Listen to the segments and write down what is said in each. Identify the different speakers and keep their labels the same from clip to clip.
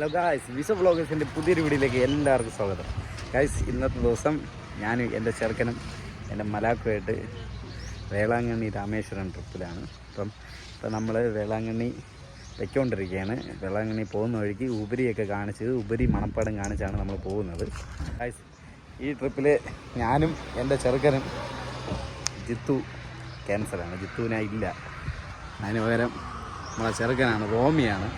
Speaker 1: Hello guys visa വ്ളോഗേഴ്സിന്റെ പുതിയൊരു വീഡിയോയിലേക്ക് എല്ലാവർക്കും സ്വാഗതം. ഗായ്സ് ഇന്നത്തെ ദിവസം ഞാൻ എന്റെ ചെറുക്കനും എന്റെ മലാക്കുമായിട്ട് വേളാങ്കണ്ണി രാമേശ്വരം ട്രിപ്പിലാണ്. അപ്പം ഇപ്പം നമ്മൾ വേളാങ്കണ്ണി വെച്ചുകൊണ്ടിരിക്കുകയാണ് വേളാങ്കണ്ണി പോകുന്ന വഴിക്ക് ഉപരിയൊക്കെ കാണിച്ച് ഉപരി മണപ്പാടം കാണിച്ചാണ് നമ്മൾ പോകുന്നത്. ഗായ്സ് ഈ ട്രിപ്പിൽ ഞാനും എന്റെ ചെറുക്കനും ജിത്തു ക്യാൻസറാണ് ജിത്തുവിനായില്ല അതിന് പകരം നമ്മളെ ചെറുക്കനാണ് റോമിയാണ്.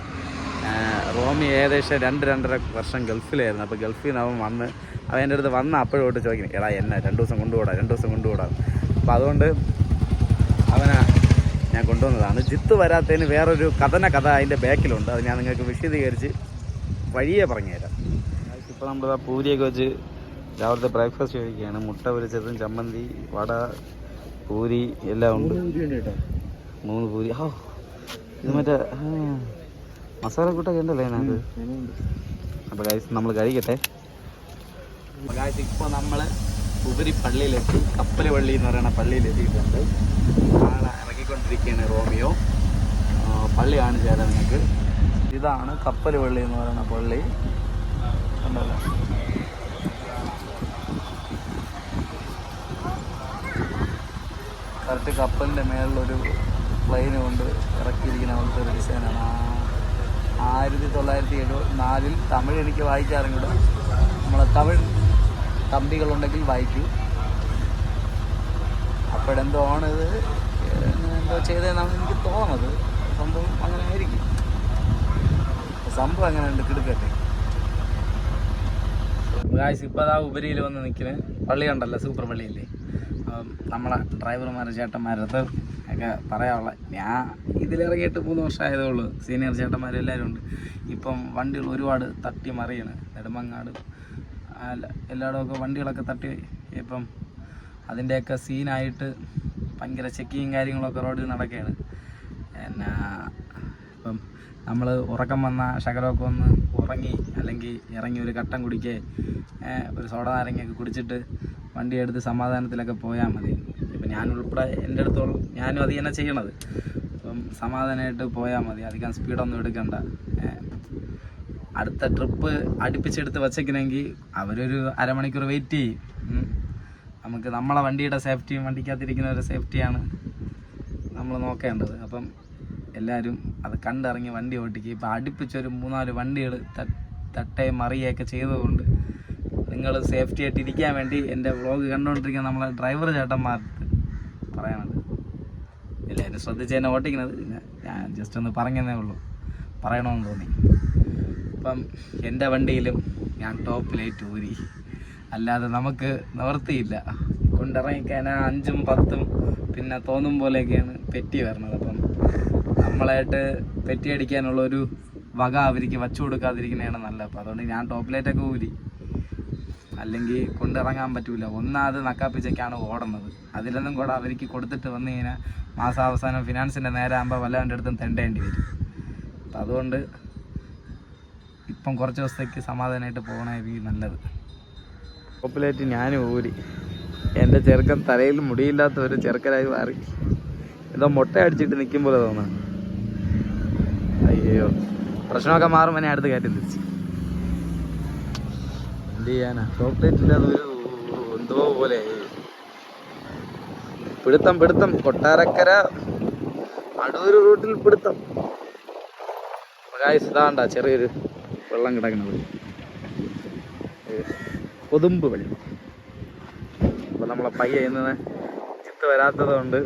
Speaker 1: റോമി ഏകദേശം രണ്ട് രണ്ടര വർഷം ഗൾഫിലായിരുന്നു. അപ്പോൾ ഗൾഫിൽ നിന്ന് അവൻ വന്ന് അവൻ എന്റെ അടുത്ത് വന്ന അപ്പോഴോട്ട് ചോദിക്കണം എടാ എന്നെ രണ്ട് ദിവസം കൊണ്ടുപോടാ രണ്ട് ദിവസം കൊണ്ടുപോടാ. അപ്പോൾ അതുകൊണ്ട് അവനെ ഞാൻ കൊണ്ടുവന്നതാണ്. ജിത്ത് വരാത്തതിന് വേറൊരു കഥന കഥ അതിന്റെ ബാക്കിലുണ്ട്. അത് ഞാൻ നിങ്ങൾക്ക് വിശദീകരിച്ച് വഴിയെ പറഞ്ഞുതരാം ഇപ്പോൾ നമ്മൾ ആ പൂരിയൊക്കെ വെച്ച് രാവിലത്തെ ബ്രേക്ക്ഫാസ്റ്റ് കഴിക്കുകയാണ്. മുട്ട പൊരിച്ചതും ചമ്മന്തി വട പൂരി എല്ലാം ഉണ്ട്. മൂന്ന് പൂരി. ഓ ഇത് മറ്റേ ആ, മസാലക്കൂട്ടൊക്കെ ഉണ്ടല്ലേ അതിനകത്ത്? അപ്പോൾ ഗായ്സ് നമ്മൾ കഴിക്കട്ടെ. ഇപ്പൊ നമ്മൾ ഇപ്പോൾ നമ്മൾ ഉപരി പള്ളിയിലെത്തി കപ്പൽ പള്ളി എന്ന് പറയുന്ന പള്ളിയിൽ എത്തിയിട്ടുണ്ട്. ആളെ ഇറങ്ങിക്കൊണ്ടിരിക്കുകയാണ് റോമിയോ. പള്ളി കാണിച്ചു തരാം നിങ്ങൾക്ക്. ഇതാണ് കപ്പൽ പള്ളി എന്ന് പറയുന്ന പള്ളി. ഉണ്ടല്ലോ കറക്റ്റ് കപ്പലിന്റെ മേളിലൊരു പ്ലെയിൻ കൊണ്ട് ഇറക്കിയിരിക്കുന്ന അവിടുത്തെ ഒരു ഡിസൈനാണ് ആ ആയിരത്തി തൊള്ളായിരത്തി എഴുപത്തി നാലിൽ തമിഴ് എനിക്ക് വായിക്കാറുണ്ട്. നമ്മളെ തമിഴ് തമ്പികളുണ്ടെങ്കിൽ വായിക്കൂ. അപ്പോഴെന്തോ ആണിത് എന്തോ ചെയ്തതെന്നാണ് എനിക്ക് തോന്നുന്നത്. സംഭവം അങ്ങനെ ആയിരിക്കും. സംഭവം അങ്ങനെ ഉണ്ട് കിടക്കട്ടെ. ഗായ്സ് ഇപ്പോൾ അതാ ഉപരിയിൽ വന്ന് നിൽക്കുന്നത് പള്ളി കണ്ടല്ലോ സൂപ്പർ പള്ളിയില്ലേ? നമ്മളെ ഡ്രൈവർമാർ ചേട്ടന്മാരത് ഒക്കെ പറയാനുള്ള ഞാൻ ഇതിലിറങ്ങിയിട്ട് മൂന്ന് വർഷമായതേ ഉള്ളൂ. സീനിയർ ചേട്ടന്മാരെല്ലാവരും ഉണ്ട്. ഇപ്പം വണ്ടികൾ ഒരുപാട് തട്ടി മറിയാണ്. നെടുമങ്ങാട് എല്ലായിടമൊക്കെ വണ്ടികളൊക്കെ തട്ടി ഇപ്പം അതിന്റെയൊക്കെ സീനായിട്ട് ഭയങ്കര ചെക്കിങ് കാര്യങ്ങളൊക്കെ റോഡിൽ നടക്കുകയാണ്. എന്നാ ഇപ്പം നമ്മൾ ഉറക്കം വന്ന ശകലമൊക്കെ ഒന്ന് ഉറങ്ങി അല്ലെങ്കിൽ ഇറങ്ങി ഒരു കട്ടൻ കുടിക്കുക ഒരു സോഡ നാരങ്ങയൊക്കെ കുടിച്ചിട്ട് വണ്ടി എടുത്ത് സമാധാനത്തിലൊക്കെ പോയാൽ മതി. ഇപ്പം ഞാൻ ഉൾപ്പെടെ എന്റെ അടുത്തോളം ഞാനും അത് തന്നെ ചെയ്യണത്. അപ്പം സമാധാനമായിട്ട് പോയാൽ മതി. അധികം സ്പീഡൊന്നും എടുക്കണ്ട. അടുത്ത ട്രിപ്പ് അടുപ്പിച്ചെടുത്ത് വച്ചേക്കണമെങ്കിൽ അവരൊരു അരമണിക്കൂർ വെയിറ്റ് ചെയ്യും. നമുക്ക് നമ്മളെ വണ്ടിയുടെ സേഫ്റ്റിയും വണ്ടിക്കകത്തിരിക്കുന്നവരുടെ സേഫ്റ്റിയാണ് നമ്മൾ നോക്കേണ്ടത്. അപ്പം എല്ലാവരും അത് കണ്ടിറങ്ങി വണ്ടി ഓട്ടിക്കുക ഇപ്പം അടുപ്പിച്ചൊരു മൂന്നാൽ വണ്ടികൾ തട്ടയും മറിയുകയൊക്കെ ചെയ്തതുകൊണ്ട് നിങ്ങൾ സേഫ്റ്റി ആയിട്ട് ഇരിക്കാൻ വേണ്ടി എന്റെ വ്ളോഗ് കണ്ടുകൊണ്ടിരിക്കുന്ന നമ്മളെ ഡ്രൈവർ ചേട്ടന്മാർക്ക് ഇല്ല എന്നെ ശ്രദ്ധിച്ച് തന്നെ ഓട്ടിക്കുന്നത്. ഞാൻ ജസ്റ്റ് ഒന്ന് പറഞ്ഞതേ ഉള്ളൂ. പറയണമെന്ന് തോന്നി. അപ്പം എന്റെ വണ്ടിയിലും ഞാൻ ടോപ്പ് ലൈറ്റ് ഊരി. അല്ലാതെ നമുക്ക് നിവർത്തിയില്ല. കൊണ്ടിറങ്ങിക്കാൻ അഞ്ചും പത്തും പിന്നെ തോന്നും പോലെയൊക്കെയാണ് പെറ്റി വരുന്നത്. അപ്പം നമ്മളായിട്ട് പെറ്റി അടിക്കാനുള്ള ഒരു വക അവർക്ക് വച്ചു കൊടുക്കാതിരിക്കുന്നതാണ് നല്ലത്. അപ്പം അതുകൊണ്ട് ഞാൻ ടോപ്പ് ലൈറ്റൊക്കെ ഊരി. അല്ലെങ്കിൽ കൊണ്ടിറങ്ങാൻ പറ്റൂല. ഒന്നാമത് നക്കാപ്പിച്ചൊക്കെയാണ് ഓടുന്നത്. അതിലൊന്നും കൂടെ അവർക്ക് കൊടുത്തിട്ട് വന്നു കഴിഞ്ഞാൽ മാസാവസാനം ഫിനാൻസിന്റെ നേരെ ആകുമ്പോൾ വല്ലവന്റെ അടുത്തും തെണ്ടേണ്ടി വരും. അപ്പം അതുകൊണ്ട് ഇപ്പം കുറച്ച് ദിവസത്തേക്ക് സമാധാനമായിട്ട് പോകണമായിരിക്കും നല്ലത്. പോപ്പുലേറ്റ് ഞാനും ഊരി. എന്റെ ചെറുക്കൻ തലയിൽ മുടിയില്ലാത്ത ഒരു ചെറുക്കനായി മാറി. എന്തോ മുട്ട അടിച്ചിട്ട് നിൽക്കും പോലെ തോന്നുന്നു. അയ്യോ. പ്രശ്നമൊക്കെ മാറുമ്പോൾ ഞാൻ അടുത്ത് കയറ്റി തിരിച്ചു. എന്ത് ചെയ്യാനാ ചോക്ലേറ്റ് ഇല്ലാതെ ഒരു എന്തോ പോലെ. പിടുത്തം പിടുത്തം. കൊട്ടാരക്കര അടൂർ റൂട്ടിൽ പിടുത്തം. ഗായ്സ് ഇതാണ്ട ചെറിയൊരു വെള്ളം കിടക്കുന്നത്. കൊതുമ്പ് വെള്ളം. അപ്പോൾ നമ്മളെ പയ്യ ഇന്ന് ചിത്ത് വരാത്തത് കൊണ്ട്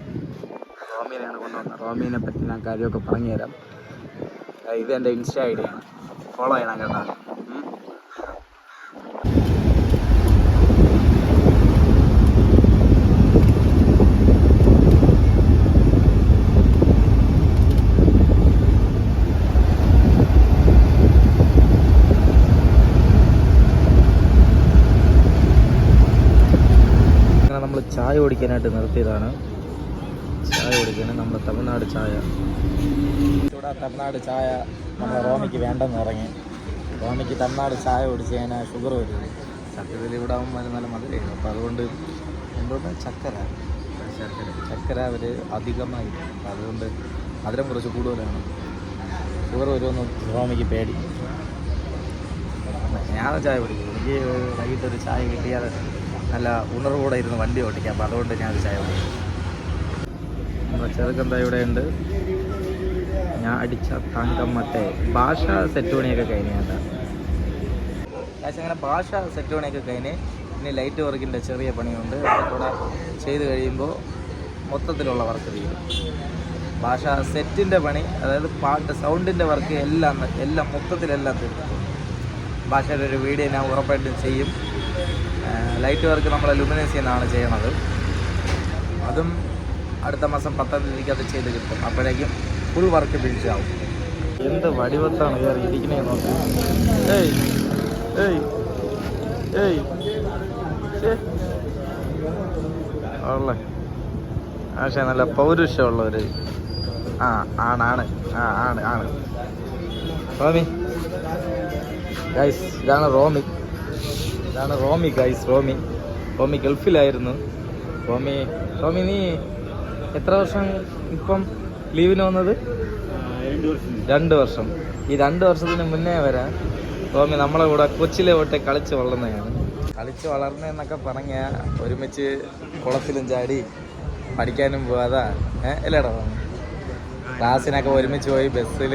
Speaker 1: റോമീനെയാണ് കൊണ്ടുവന്നത്. റോമീനെ പറ്റി ഞാൻ കാര്യമൊക്കെ പറഞ്ഞു തരാം ആ, ഇത് എന്റെ ഇൻസ്റ്റ ഐ ഡിയാണ് ഫോളോ ചെയ്യണം കേട്ടോ ഉം. അങ്ങനെ നമ്മൾ ചായ കുടിക്കാനായിട്ട് നിർത്തിയതാണ്. ചായ കുടിക്കാൻ നമ്മുടെ തമിഴ്നാട് ചായ. ഇവിടെ തമിഴ്നാട് ചായ നമ്മുടെ റോമിക്ക് വേണ്ടെന്ന് ഇറങ്ങി റോമിക്ക് തമിഴ്നാട് ചായ കുടിച്ച് കഴിഞ്ഞാൽ ഷുഗർ വരും. സത്യത്തിൽ ഇവിടെ ആകുമ്പോൾ നല്ല മധുരമാണ് അപ്പോൾ അതുകൊണ്ട് എന്തുകൊണ്ട്? ചക്കര. ചക്കര. ചക്കര അവർ അധികമായി. അപ്പം അതുകൊണ്ട് മധുരം കുറച്ച് കൂടുതലാണ്. ഷുഗർ വരുമെന്ന് റോമിക്ക് പേടി. ഞാൻ ചായ കുടിക്കും. എനിക്ക് വൈകിട്ടൊരു ചായ കിട്ടിയാൽ നല്ല ഉണർവോടെ ഇരുന്ന് വണ്ടി ഓടിക്കാം അപ്പോൾ അതുകൊണ്ട് ഞാൻ ചായ കുടിക്കും ചെറുക്കന്ത ഇവിടെ ഉണ്ട്. ഞാൻ അടിച്ച തങ്കമ്മത്തെ ഭാഷ സെറ്റ് പണിയൊക്കെ കഴിഞ്ഞ അങ്ങനെ ഭാഷ സെറ്റ് പണിയൊക്കെ കഴിഞ്ഞ് ഇനി ലൈറ്റ് വർക്കിന്റെ ചെറിയ പണിയുണ്ട്. അതുകൂടെ ചെയ്ത് കഴിയുമ്പോൾ മൊത്തത്തിലുള്ള വർക്ക് ചെയ്യും ഭാഷ സെറ്റിന്റെ പണി അതായത് പാട്ട് സൗണ്ടിന്റെ വർക്ക് എല്ലാം എല്ലാം മൊത്തത്തിലെല്ലാം തീർക്കും ഭാഷയുടെ ഒരു വീഡിയോ ഞാൻ ഉറപ്പായിട്ടും ചെയ്യും. ലൈറ്റ് വർക്ക് നമ്മൾ അലുമിനേസ് ചെയ്യുന്നതാണ് ചെയ്യണത് അതും അടുത്ത മാസം പത്താം തീയതിക്ക് അത് ചെയ്ത് കിട്ടും. അപ്പോഴേക്കും ഫുൾ വർക്ക് ഫിനിഷ് ആവും. എന്ത് വടിവത്താണ് കയറി ഇരിക്കണേ നോക്ക്. ഏയ് ഏയ് ഏയ് ഛേ. ഉള്ളേ പക്ഷേ നല്ല പൗരുഷമുള്ള ഒരു ആ ആണാണ് ആ ആണ് ആണ്. റോമി. ഗൈസ് ഇതാണ് റോമി. ഇതാണ് റോമി ഗൈസ് റോമി. റോമി ഗൾഫിലായിരുന്നു. റോമി റോമി നീ എത്ര വർഷം ഇപ്പം ലീവിന് വന്നത്? രണ്ട് വർഷം. ഈ രണ്ട് വർഷത്തിന് മുന്നേ വരെ റോമി നമ്മളെ കൂടെ കൊച്ചിലെ തൊട്ടേ കളിച്ച് വളർന്നതാണ്. കളിച്ച് വളർന്നതെന്നൊക്കെ പറഞ്ഞ ഒരുമിച്ച് കുളത്തിലും ചാടി പഠിക്കാനും പോവാതാ. ഏഹ് അല്ലേടാ റോമി? ക്ലാസ്സിനൊക്കെ ഒരുമിച്ച് പോയി ബസ്സിൽ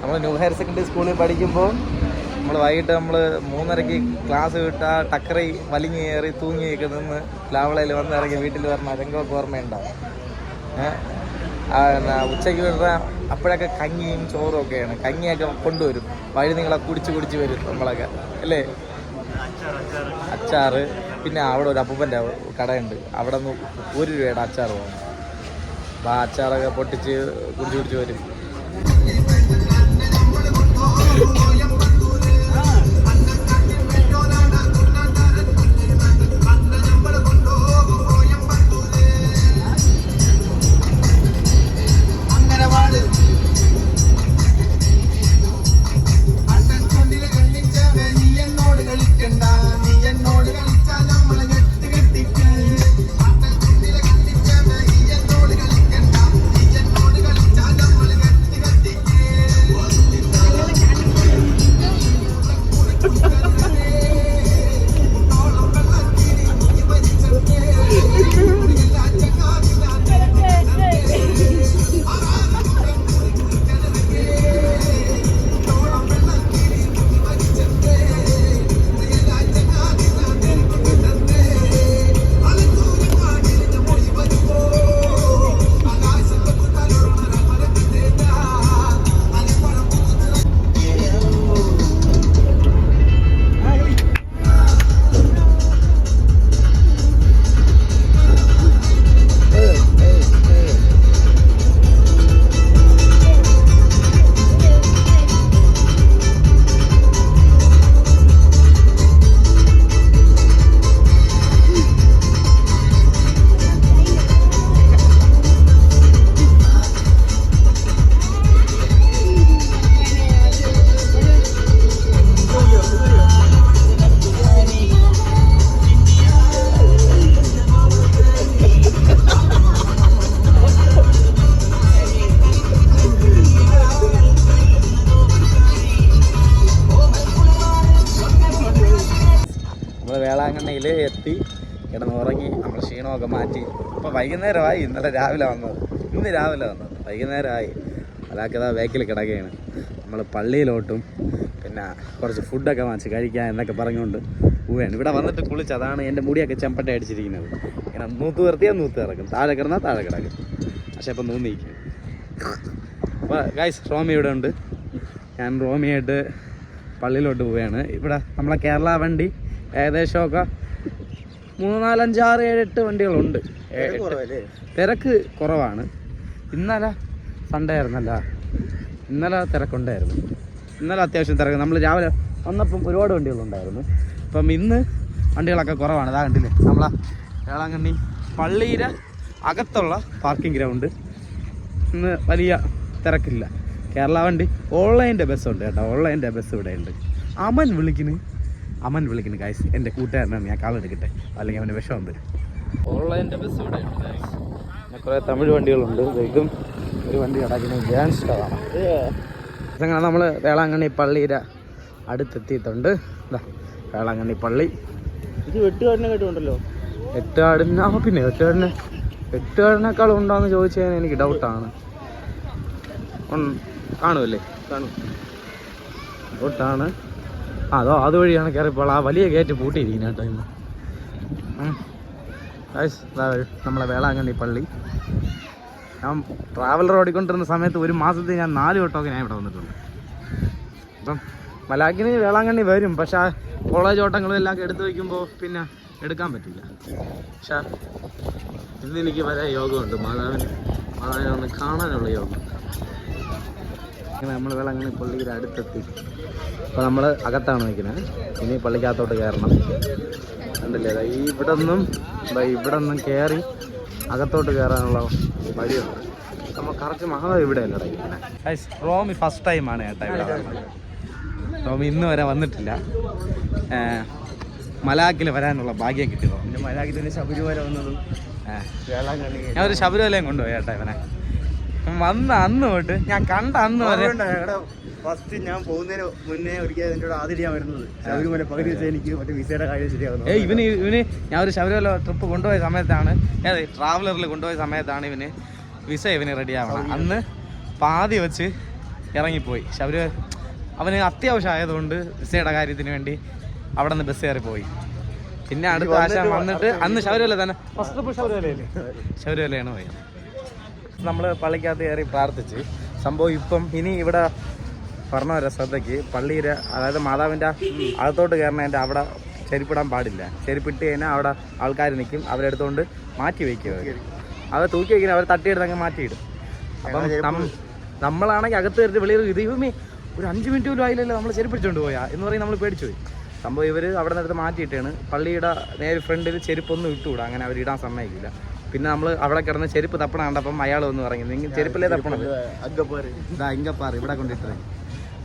Speaker 1: നമ്മൾ ന്യൂ ഹയർ സെക്കൻഡറി സ്കൂളിൽ പഠിക്കുമ്പോൾ നമ്മൾ വൈകിട്ട് നമ്മൾ മൂന്നരയ്ക്ക് ക്ലാസ് വിട്ടാ ടക്കറി വലിഞ്ഞ് കയറി തൂങ്ങിയൊക്കെ നിന്ന് ലാവളയിൽ വന്നിറങ്ങി വീട്ടിൽ വരണം അതെങ്കിലൊക്കെ ഓർമ്മയുണ്ടാവും ഉച്ചയ്ക്ക് വിടുന്ന അപ്പോഴൊക്കെ കഞ്ഞിയും ചോറും ഒക്കെയാണ്. കഞ്ഞിയൊക്കെ കൊണ്ടുവരും. വഴി നിങ്ങളെ കുടിച്ച് കുടിച്ച് വരും നമ്മളൊക്കെ. അല്ലേ? അച്ചാറ്. പിന്നെ അവിടെ ഒരു അപ്പൂപ്പന്റെ കടയുണ്ട്. അവിടെ നിന്ന് ഒരു രൂപയുടെ അച്ചാർ വാങ്ങും. അപ്പോൾ ആ അച്ചാറൊക്കെ പൊട്ടിച്ച് കുടിച്ച് കുടിച്ച് വരും. വൈകുന്നേരമായി. ഇന്നലെ രാവിലെ വന്നത്. ഇന്ന് രാവിലെ വന്നത്. വൈകുന്നേരമായി. അതാക്കതാ വേക്കിൽ കിടക്കുകയാണ്. നമ്മൾ പള്ളിയിലോട്ടും പിന്നെ കുറച്ച് ഫുഡൊക്കെ വാങ്ങിച്ച് കഴിക്കാം എന്നൊക്കെ പറഞ്ഞുകൊണ്ട് പോവുകയാണ്. ഇവിടെ വന്നിട്ട് കുളിച്ച് അതാണ് എന്റെ മുടിയൊക്കെ ചെമ്പട്ട അടിച്ചിരിക്കുന്നത്. ഇങ്ങനെ നൂത്ത് നിർത്തിയാൽ നൂത്ത് കിടക്കും. താഴെ കിടന്നാൽ താഴെ കിടക്കും. പക്ഷെ അപ്പം നൂന്നിരിക്കും അപ്പോൾ ഗൈസ് റോമി ഇവിടെ ഉണ്ട്. ഞാൻ റോമിയായിട്ട് പള്ളിയിലോട്ട് പോവുകയാണ്. ഇവിടെ നമ്മളെ കേരള വണ്ടി ഏകദേശമൊക്കെ മൂന്ന് നാലഞ്ചാറ് ഏഴ് എട്ട് വണ്ടികളുണ്ട്. തിരക്ക് കുറവാണ്. ഇന്നലെ സൺഡേ ആയിരുന്നല്ല. ഇന്നലെ തിരക്കുണ്ടായിരുന്നു. ഇന്നലെ അത്യാവശ്യം തിരക്ക്. നമ്മൾ രാവിലെ വന്നപ്പം ഒരുപാട് വണ്ടികളുണ്ടായിരുന്നു അപ്പം ഇന്ന് വണ്ടികളൊക്കെ കുറവാണ്. അതാ കണ്ടില്ലേ? നമ്മളെ വേളാങ്കണ്ണി പള്ളിയുടെ അകത്തുള്ള പാർക്കിംഗ് ഗ്രൗണ്ട് ഇന്ന് വലിയ തിരക്കില്ല. കേരള വണ്ടി ഓൺലൈന്റെ ബസ്സുണ്ട് കേട്ടോ. ഓൺലൈന്റെ ബസ് ഇവിടെ ഉണ്ട്. അമൻ വിളിക്കുന്നു അമൻ വിളിക്കുന്നു കാശ് എന്റെ കൂട്ടുകാരനാണ്. ഞാൻ കാളെടുക്കട്ടെ അല്ലെങ്കിൽ അവന്റെ വിഷമം വരും. ഓൺലൈന്റെ ബസ് ഇവിടെ ഉണ്ട് പിന്നെ കുറേ തമിഴ് വണ്ടികളുണ്ട്. ഇതും ഒരു വണ്ടി ഉണ്ടാക്കുന്നത് ഗ്രാൻഡ് സ്റ്റാറാണ് അങ്ങനെ നമ്മൾ വേളാങ്കണ്ണി പള്ളിയുടെ അടുത്തെത്തിയിട്ടുണ്ട്. വേളാങ്കണ്ണി പള്ളി.
Speaker 2: ഇത് വെട്ടുകാടിനെ കേട്ടുണ്ടല്ലോ
Speaker 1: വെട്ടുകാടിന് ആ പിന്നെ വെട്ടുകാടിനെ വെട്ടുകാടിനേക്കാളും ഉണ്ടോയെന്ന് ചോദിച്ചു കഴിഞ്ഞാൽ എനിക്ക് ഡൗട്ടാണ് കാണുമല്ലേ?
Speaker 2: കാണും.
Speaker 1: ഡൗട്ടാണ് അതോ അതുവഴിയാണ് കയറിപ്പോൾ ആ വലിയ ഗേറ്റ് പൂട്ടിയിരിക്കുന്നത് കേട്ടോ ഇന്ന്. നമ്മളെ വേളാങ്കണ്ണി പള്ളി. ഞാൻ ട്രാവലർ ഓടിക്കൊണ്ടിരുന്ന സമയത്ത് ഒരു മാസത്തിൽ ഞാൻ നാല് വട്ടമൊക്കെ ഞാൻ ഇവിടെ വന്നിട്ടുണ്ട്. അപ്പം മലാക്കിന് വേളാങ്കണ്ണി വരും പക്ഷെ ആ കോളേജ് ഓട്ടങ്ങളും എല്ലാം എടുത്തു വയ്ക്കുമ്പോൾ പിന്നെ എടുക്കാൻ പറ്റില്ല. പക്ഷെ ഇന്ന് എനിക്ക് വരാൻ യോഗമുണ്ട്. മാതാവിന് മാതാവിനെ ഒന്ന് കാണാനുള്ള യോഗം. നമ്മൾ വേളാങ്കണ്ണി പള്ളിയുടെ അടുത്തെത്തി. അപ്പോൾ നമ്മൾ അകത്താണ് നിൽക്കുന്നത്. ഇനി പള്ളിക്കകത്തോട്ട് കയറണം. കണ്ടില്ലേ? ഈ ഇവിടെ നിന്നും ഇവിടെ നിന്നും കയറി അകത്തോട്ട് കയറാനുള്ള വഴിയുണ്ട്. നമ്മൾ കറക്റ്റ് മഹാ ഇവിടെ അല്ലേ റോമി ഫസ്റ്റ് ടൈമാണ് ചേട്ടാ ഇവിടെ റോമി ഇന്ന് വരെ വന്നിട്ടില്ല. മലാക്കിൽ വരാനുള്ള ഭാഗ്യം കിട്ടി റോമി
Speaker 2: പിന്നെ മലയാളത്തിൽ തന്നെ ശബരിമല വന്നതും
Speaker 1: ഞാൻ ഒരു ശബരിമലയും കൊണ്ടുപോയി ചേട്ടാ ഇവനെ. വന്ന അന്ന് തൊട്ട് ഞാൻ കണ്ട അന്ന് വരെ
Speaker 2: ഫസ്റ്റ് ഞാൻ പോകുന്നതിന് മുന്നേ ഒരിക്കൽ എന്റെ കൂടെ ആദ്യം ഞാൻ വരുന്നത് ശബരിമല പകുതി വെച്ചാൽ എനിക്ക് മറ്റേ വിസയുടെ കാര്യം ശരിയാകുന്നു
Speaker 1: ഏ ഇവന് ഇവന് ഞാൻ ഒരു ശബരിമല ട്രിപ്പ് കൊണ്ടുപോയ സമയത്താണ്. ഏത് ട്രാവലറിൽ കൊണ്ടുപോയ സമയത്താണ് ഇവന് വിസ ഇവന് റെഡി ആവണം അന്ന് പാതി വെച്ച് ഇറങ്ങിപ്പോയി. ശബരിമല അവന് അത്യാവശ്യം ആയതുകൊണ്ട് വിസയുടെ കാര്യത്തിന് വേണ്ടി അവിടെ നിന്ന് ബസ് കയറി പോയി. പിന്നെ അടുത്ത ആശ വന്നിട്ട് അന്ന് ശബരിമല തന്നെ ഫസ്റ്റ് ട്രിപ്പ് ശബരിമലയല്ലേ ശബരിമലയാണ് പോയത്. നമ്മൾ പള്ളിക്കകത്ത് കയറി പ്രാർത്ഥിച്ച്. സംഭവം ഇപ്പം ഇനി ഇവിടെ പറഞ്ഞ ഒരു ശ്രദ്ധയ്ക്ക് പള്ളിയുടെ അതായത് മാതാവിന്റെ അകത്തോട്ട് കയറണതിന്റെ അവിടെ ചെരുപ്പിടാൻ പാടില്ല. ചെരുപ്പിട്ട് കഴിഞ്ഞാൽ അവിടെ ആൾക്കാർ നിൽക്കും അവരെടുത്തുകൊണ്ട് മാറ്റി വയ്ക്കുക അവർ തൂക്കി വയ്ക്കുന്നത് അവർ തട്ടിയെടുത്ത് അങ്ങ് മാറ്റിയിടും. അപ്പം നമ്മളാണെങ്കിൽ അകത്ത് കയറിട്ട് വെളിയിൽ ഇവമേ ഒരു അഞ്ച് മിനിറ്റ് പോലും ആയില്ലല്ലോ നമ്മൾ ചെരുപ്പിടിച്ചുകൊണ്ട് പോയാ എന്ന് പറയും നമ്മൾ പേടിച്ചു പോയി. സംഭവം ഇവർ അവിടെ നിന്ന് മാറ്റിയിട്ടാണ് പള്ളിയുടെ നേരെ ഫ്രണ്ടിൽ ചെരുപ്പൊന്നും ഇട്ടുകൂടാ അങ്ങനെ അവർ ഇടാൻ സമ്മതിക്കില്ല. പിന്നെ നമ്മൾ അവിടെ കിടന്ന് ചെരുപ്പ് തപ്പണ കണ്ടപ്പം അയാൾ വന്ന് പറഞ്ഞു നിങ്ങൾ ചെരുപ്പിലേ തപ്പണത്? ഇതാ ഇങ്കപ്പാറ് ഇവിടെ കൊണ്ടിട്ടേ.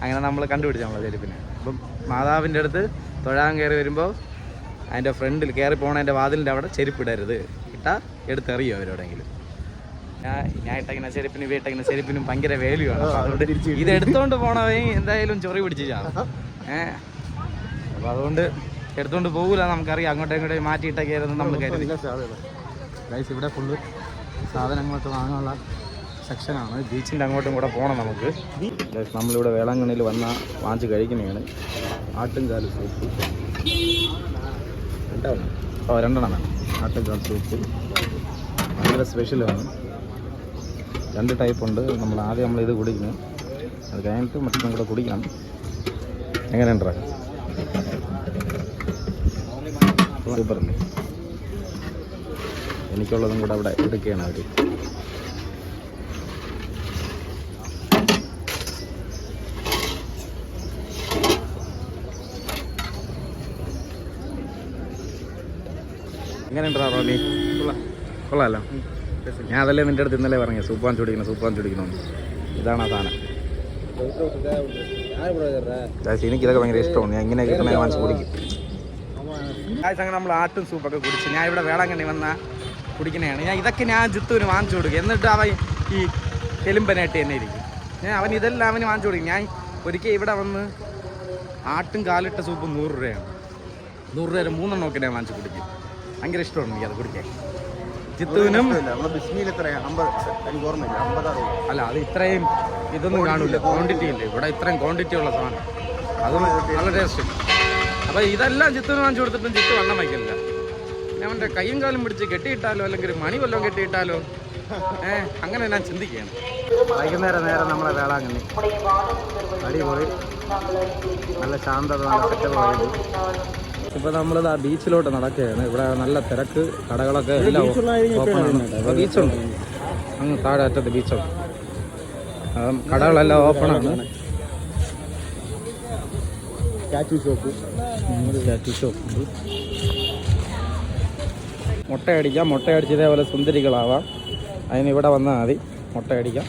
Speaker 1: അങ്ങനെ നമ്മൾ കണ്ടുപിടിച്ചു നമ്മളെ ചെരുപ്പിനെ. അപ്പം മാതാവിന്റെ അടുത്ത് തൊഴാൻ കയറി വരുമ്പോൾ അതിന്റെ ഫ്രണ്ടിൽ കയറി പോണതിന്റെ വാതിലിന്റെ അവിടെ ചെരുപ്പിടരുത്. ഇട്ടാൽ എടുത്തെറിയോ അവരോടെങ്കിലും. ഞാൻ ഞാൻ ഇട്ടങ്ങനെ ചെരുപ്പിന് വീട്ടങ്ങനെ ചെരുപ്പിനും ഭയങ്കര അപ്പോൾ അതുകൊണ്ട് ഇത് എടുത്തോണ്ട് പോണവേ എന്തായാലും ചൊറി പിടിച്ച് ചാവും. ഏഹ് അപ്പോൾ അതുകൊണ്ട് എടുത്തോണ്ട് പോകൂല നമുക്കറിയാം. അങ്ങോട്ടും ഇങ്ങോട്ടും മാറ്റിയിട്ടൊക്കെ ആയിരുന്നു നമ്മൾ കരുതി. ഇവിടെ ഫുള്ള് സാധനങ്ങളൊക്കെ വാങ്ങാനുള്ള സെക്ഷനാണ്. ബീച്ചിന്റെ അങ്ങോട്ടും കൂടെ പോകണം നമുക്ക്. നമ്മളിവിടെ വേളാങ്കണ്ണിയിൽ വന്ന വാങ്ങിച്ച് കഴിക്കുന്നതാണ്. ആട്ടുംകാൽ സൂപ്പ്. രണ്ടാണ് ഓ രണ്ടെണ്ണം വേണം. ആട്ടുംകാൽ സൂപ്പ്. നല്ല സ്പെഷ്യലാണ് രണ്ട് ടൈപ്പ് ഉണ്ട്. നമ്മൾ ആദ്യം നമ്മൾ ഇത് കുടിക്കുന്നു. അത് കഴിഞ്ഞിട്ട് മറ്റൊന്നും കൂടെ കുടിക്കണം. എങ്ങനെയുണ്ടോ സൂപ്പറല്ലേ എനിക്കുള്ളതും കൂടെ അവിടെ എടുക്കുകയാണ് അവർ എങ്ങനെയുണ്ടാ റോമി കൊള്ളാമല്ലോ ഞാൻ അതല്ലേ നിന്റെ അടുത്ത് ഇന്നലെ പറഞ്ഞു? സൂപ്പാൻ ചുടിക്കണം സൂപ്പാൻ ചുടിക്കണം ഇതാണ് ആ സാധനം. എനിക്ക് ഇതൊക്കെ ഭയങ്കര ഇഷ്ടമാണ്. ഞാൻ ഇങ്ങനെ കിട്ടണ വാങ്ങിച്ച് കുടിക്കും അങ്ങനെ നമ്മൾ ആട്ടും സൂപ്പൊക്കെ കുടിച്ച് ഞാൻ ഇവിടെ വേളാങ്കണ്ണി വന്ന കുടിക്കണതാണ് ഞാൻ ഇതൊക്കെ ഞാൻ ജിത്തുവിന് വാങ്ങിച്ചു കൊടുക്കും. എന്നിട്ട് അവൻ ഈ തെലുമ്പനായിട്ട് തന്നെ ഇരിക്കും. ഞാൻ അവൻ ഇതെല്ലാം അവന് വാങ്ങിച്ചു കൊടുക്കും. ഞാൻ ഒരിക്കൽ ഇവിടെ വന്ന് ആട്ടും കാലിട്ട സൂപ്പ് നൂറ് രൂപയാണ്. നൂറ് രൂപ മൂന്നെണ്ണമൊക്കെ ഞാൻ വാങ്ങിച്ചു കുടിക്കും. ഭയങ്കര ഇഷ്ടമാണ് എനിക്ക് അത് കുടിക്കാൻ.
Speaker 2: ചിത്തുവിനും
Speaker 1: അല്ല അത് ഇത്രയും ഇതൊന്നും കാണില്ല ക്വാണ്ടിറ്റി ഇല്ല ഇവിടെ ഇത്രയും ക്വാണ്ടിറ്റി ഉള്ള സാധനം. അത് നല്ല ടേസ്റ്റ് അപ്പോൾ ഇതെല്ലാം ചിത്തുന് വാങ്ങിച്ചു കൊടുത്തിട്ടും ചിത്തു വണ്ണം വയ്ക്കില്ല. പിന്നെ അവന്റെ കയ്യും കാലും പിടിച്ച് കെട്ടിയിട്ടാലോ അല്ലെങ്കിൽ മണി വല്ലതും കെട്ടിയിട്ടാലോ? ഏ അങ്ങനെ ഞാൻ ചിന്തിക്കുകയാണ്. വൈകുന്നേരം നേരം നമ്മളെ വേളാങ്കണ്ണി. അടിപൊളി. നല്ല ശാന്തത നല്ല സെറ്റപ്പ് ഇപ്പോൾ നമ്മളിത് ആ ബീച്ചിലോട്ട് നടക്കുകയാണ്. ഇവിടെ നല്ല തിരക്ക് കടകളൊക്കെ എല്ലാം ഓപ്പൺ ആണ്. അപ്പോൾ ബീച്ചുണ്ട്. അങ്ങ് താഴെ അറ്റത്ത് ബീച്ചുണ്ട് കടകളെല്ലാം ഓപ്പൺ ആണ്.
Speaker 2: ഷോപ്പ്
Speaker 1: ഷോപ്പ് മുട്ടയടിക്കാം മുട്ടയടിച്ച് ഇതേപോലെ സുന്ദരികളാവാം. അതിന് ഇവിടെ വന്നാൽ മതി. മുട്ടയടിക്കാം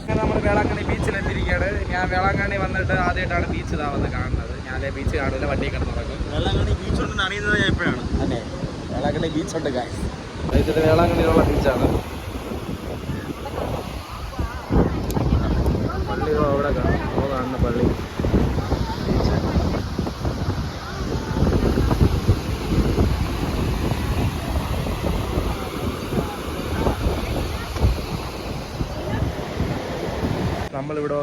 Speaker 1: അങ്ങനെ നമ്മൾ വേളാങ്കണ്ണി ബീച്ചിലെത്തിയിരിക്കുകയാണ് ഞാൻ വേളാങ്കണ്ണി വന്നിട്ട് ആദ്യമായിട്ടാണ് ബീച്ച് ഇതാവുന്നത് കാണുന്നത്. ഞാൻ ബീച്ച് കാണില്ല വണ്ടി കിടന്ന് നടക്കും.
Speaker 2: വെള്ളാങ്കണ്ണി ബീച്ച് ഉണ്ടെന്ന് അറിയുന്നത് ഞാൻ എപ്പോഴാണ്
Speaker 1: അതെ വേളാങ്കണ്ണി ബീച്ചുണ്ട് കായ് ഇത് വേളാങ്കണ്ണിയിലുള്ള ബീച്ചാണ് പള്ളി അവിടെ കാണാം ഓ കാണുന്ന പള്ളി ബീച്ച്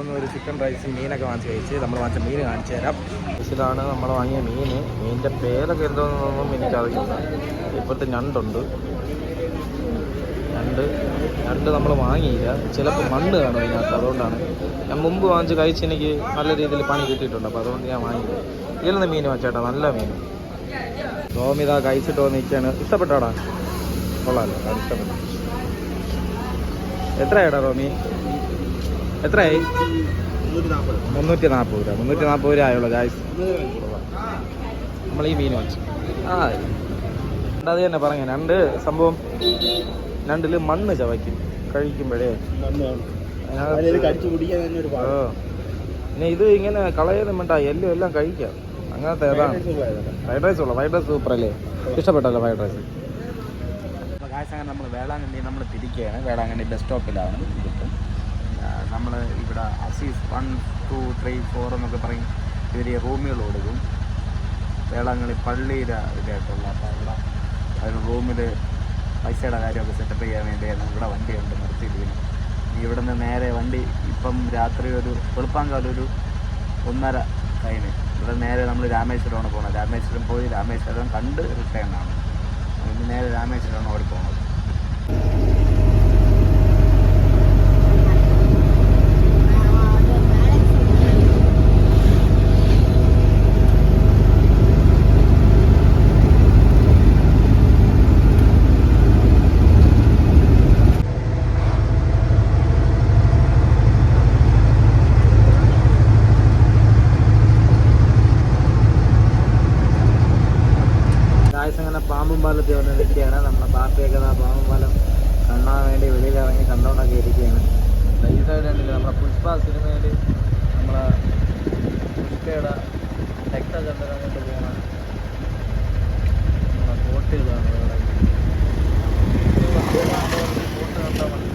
Speaker 1: വന്ന് ഒരു ചിക്കൻ റൈസും മീനൊക്കെ വാങ്ങിച്ച് കഴിച്ച് നമ്മൾ വാങ്ങിച്ച മീൻ കാണിച്ചു തരാം. ഇതാണ് നമ്മൾ വാങ്ങിയ മീൻ മീനിന്റെ പേരൊക്കെ എന്തോന്നൊന്നും എനിക്കറിയില്ല ഇപ്പോഴത്തെ ഞണ്ടുണ്ട്. ഞണ്ട്. ഞണ്ട് നമ്മൾ വാങ്ങിയില്ല. ചിലപ്പോൾ മണ്ണ് കാണും അതിനകത്ത് അതുകൊണ്ടാണ്. ഞാൻ മുമ്പ് വാങ്ങിച്ച് കഴിച്ച് എനിക്ക് നല്ല രീതിയിൽ പണി കിട്ടിയിട്ടുണ്ട്. അപ്പോൾ അതുകൊണ്ട് ഞാൻ വാങ്ങിയില്ല. ഇതിലൊന്ന് മീൻ വെച്ചേട്ടാ നല്ല മീൻ. ഗോമിത കഴിച്ചിട്ട് വന്ന് നിൽക്കുകയാണ്. ഇഷ്ടപ്പെട്ടാടാ? കൊള്ളാമല്ലോ ഇഷ്ടപ്പെട്ടു. എത്രയാടാ ടോമി? എത്രയായി? മുന്നൂറ്റി നാൽപ്പത് രൂപ. മുന്നൂറ്റി നാൽപ്പത് രൂപ ആയുള്ളൂ ഗായ്സ് നമ്മൾ ഈ മീൻ വാങ്ങിച്ചു. ആ. അത് തന്നെ പറഞ്ഞു രണ്ട് സംഭവം. രണ്ടിൽ മണ്ണ് ചവയ്ക്കും കഴിക്കുമ്പോഴേ. പിന്നെ ഇത് ഇങ്ങനെ കളയൊന്നും വേണ്ട എല്ലാം എല്ലാം കഴിക്കാം. അങ്ങനത്തെ ഏതാണ് ഫ്രൈഡ് റൈസ് ഉള്ളു ഫ്രൈഡ് റൈസ് സൂപ്പർ അല്ലേ? ഇഷ്ടപ്പെട്ടല്ലോ ഫ്രൈഡ് റൈസ്.
Speaker 3: നമ്മൾ വേളാങ്കണ്ണി നമ്മൾ തിരിക്കുകയാണ്. വേളാങ്കണ്ണി ബസ് സ്റ്റോപ്പിലാണ്. നമ്മൾ ഇവിടെ Azeez one two three four എന്നൊക്കെ പറയും. ഈ റൂമുകൾ കൊടുക്കും. വേളാങ്കണ്ണി പള്ളിയുടെ ഇതായിട്ടുള്ള അപ്പോൾ ഇവിടെ ഒരു റൂമിൽ പൈസയുടെ കാര്യമൊക്കെ സെറ്റപ്പ് ചെയ്യാൻ വേണ്ടിയാണ് ഇവിടെ വണ്ടിയുണ്ട് നിർത്തിയിരിക്കുന്നത്. ഇനി ഇവിടെ നിന്ന് നേരെ വണ്ടി ഇപ്പം രാത്രി ഒരു വെളുപ്പാങ്കാലം ഒരു ഒന്നര കഴിഞ്ഞ് ഇവിടെ നേരെ നമ്മൾ രാമേശ്വരമാണ് പോകുന്നത് രാമേശ്വരം പോയി രാമേശ്വരം കണ്ട് റിട്ടേൺ ആണ്. നേരെ രാമേശ്വരമാണ് ഓടി പോകുന്നത്
Speaker 1: ഗായ്സ് അങ്ങനെ പാമ്പും പാലത്തിൽ വന്ന് നിൽക്കുകയാണ് നമ്മളെ പാർട്ടിയൊക്കെ ആ പാമ്പും കാണാൻ വേണ്ടി വെളിയിൽ ഇറങ്ങി കണ്ടോണ്ടൊക്കെ ഇരിക്കുകയാണ് ഈ നമ്മളെ പുഷ്പ സിനിമയിൽ നമ്മളെ പുഷ്പയുടെ രക്തചന്ദ്രൻ കൊണ്ട് പോകുന്ന നമ്മളെ ബോട്ടുകളാണ് ഇവിടെ. ബോട്ട് കണ്ടാൽ